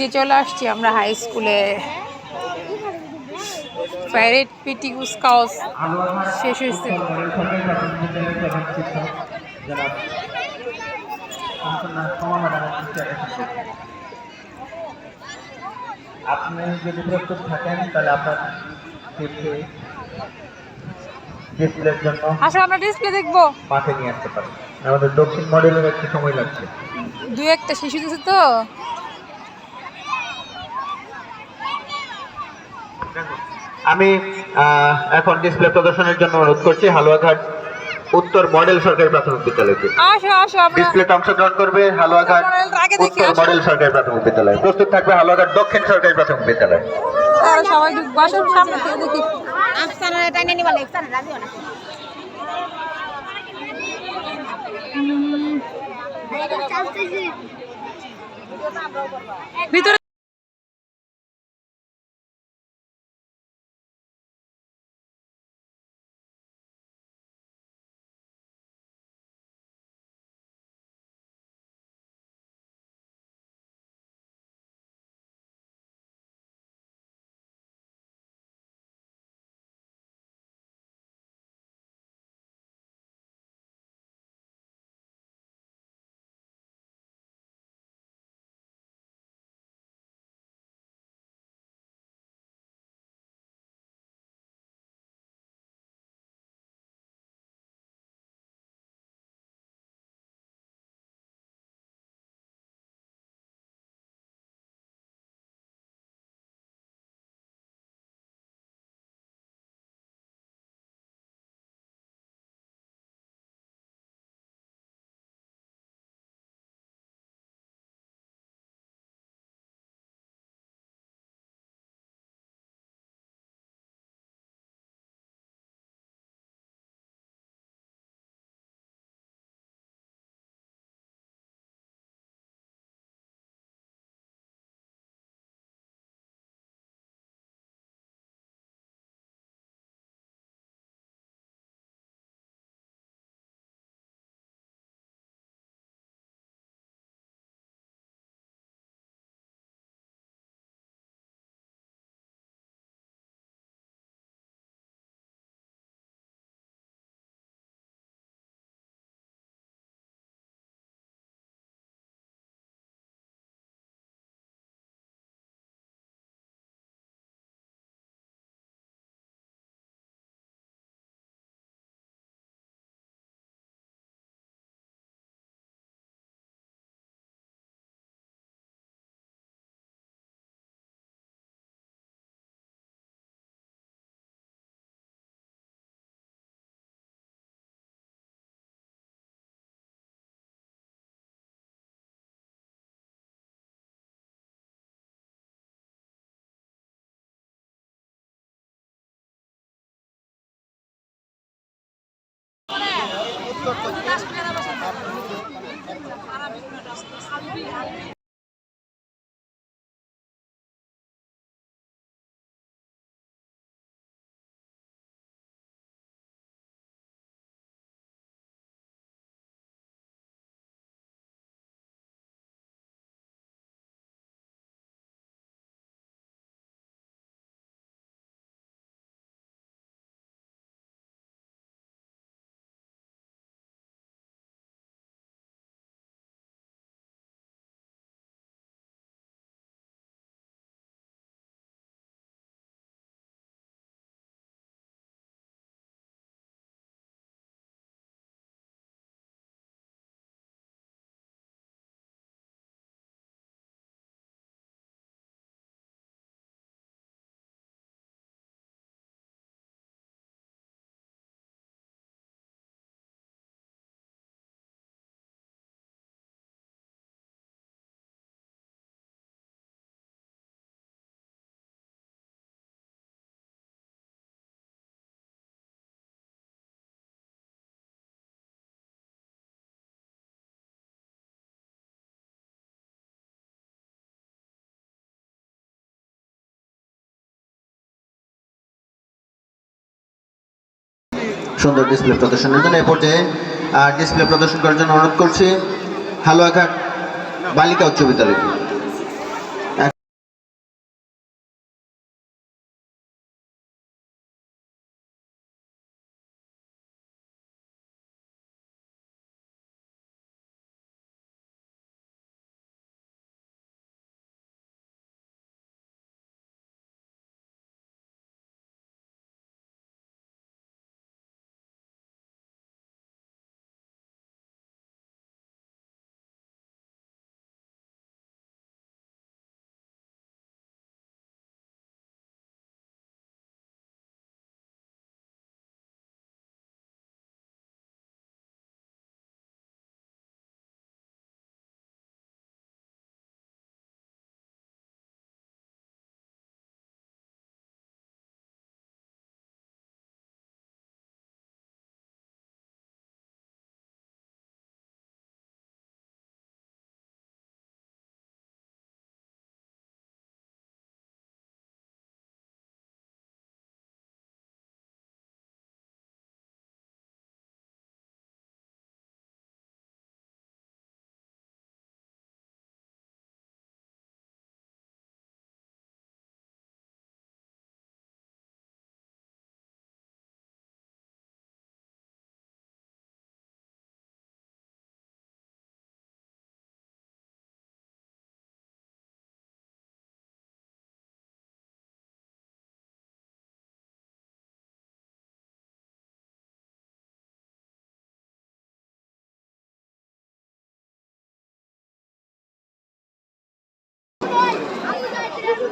যে চলে আসছি আমরা হাই স্কুলে প্যারেড পিটি কুসকাউস শেষ হয়েছে। আপনি যদি প্রস্তুত থাকেন তাহলে আপনার ডিসপ্লের জন্য আসলে আমরা ডিসপ্লে দেখব। মাঠে নিয়ে আসতে পারেন। আমাদের দক্ষিণ মডেলের একটু সময় লাগছে। দু একটা শিশু দিছে তো? আমি এখন ডিসপ্লে প্রদর্শনের জন্য অনুরোধ করছি হালুয়াঘাট উত্তর মডেল সরকারি প্রাথমিক বিদ্যালয়কে আসো আসো আমরা ডিসপ্লেতে অংশগ্রহণ করবে হালুয়াঘাট উত্তর মডেল সরকারি প্রাথমিক বিদ্যালয়। প্রস্তুত থাকবে হালুয়াঘাট দক্ষিণ সরকারি প্রাথমিক বিদ্যালয়। সবাই সামনে থেকে দেখি। আফসানা টাইনে নিবা রাজিও না ভিতরে করতো সুন্দর ডিসপ্লে প্রদর্শনের জন্য এ পর্যায়ে ডিসপ্লে প্রদর্শন করার জন্য অনুরোধ করছি, হালুয়াঘাট বালিকা উচ্চ বিদ্যালয়কে।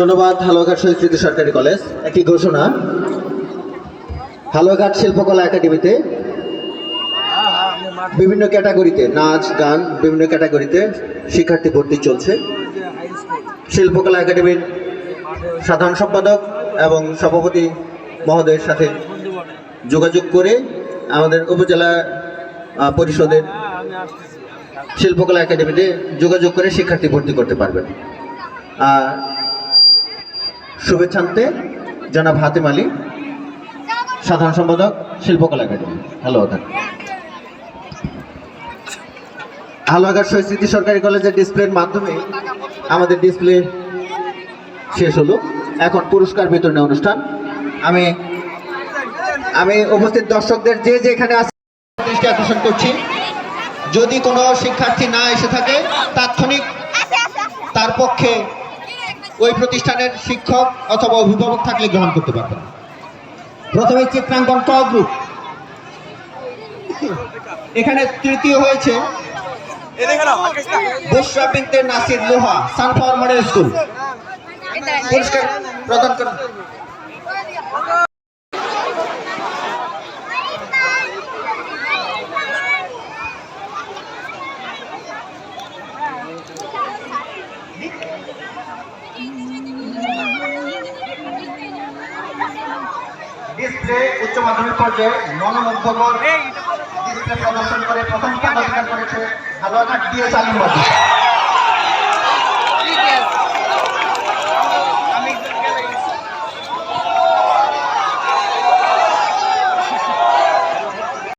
ধন্যবাদ, হালুয়াঘাট শহীদ সরকারি কলেজ। একটি ঘোষণা। হালুয়াঘাট শিল্পকলা একাডেমিতে বিভিন্ন ক্যাটাগরিতে নাচ, গান, বিভিন্ন ক্যাটাগরিতে শিক্ষার্থী ভর্তি চলছে। শিল্পকলা একাডেমির সাধারণ সম্পাদক এবং সভাপতি মহোদয়ের সাথে যোগাযোগ করে আমাদের উপজেলা পরিষদের শিল্পকলা একাডেমিতে যোগাযোগ করে শিক্ষার্থী ভর্তি করতে পারবেন। আর শুভেচ্ছান্তে জনাব হাতিম আলী, সাধারণ সম্পাদক, শিল্পকলা একাডেমি। হালুয়াঘাট হালুয়াঘাট শহীদ স্মৃতি সরকারি কলেজের ডিসপ্লের মাধ্যমে আমাদের ডিসপ্লে শেষ হলো। এখন পুরস্কার বিতরণী অনুষ্ঠান। আমি আমি উপস্থিত দর্শকদের যে যে এখানে আছে, দৃষ্টি আকর্ষণ করছি। যদি কোনো শিক্ষার্থী না এসে থাকে, তাৎক্ষণিক তার পক্ষে ওই প্রতিষ্ঠানের শিক্ষক অথবা অভিভাবক থাকলে গ্রহণ করতে পারবেন প্রথমে চিত্রাঙ্কন ক গ্রুপ এখানে তৃতীয় হয়েছে নাসির লোহা সানফ্লাওয়ার মডেল স্কুল। পুরস্কার প্রদান করুন। মাধ্যমিক পর্যায়ে মনোমুগ্ধকর প্রদর্শন করে প্রথম স্থান অধিকার করেছে হালুয়াঘাট দিয়ে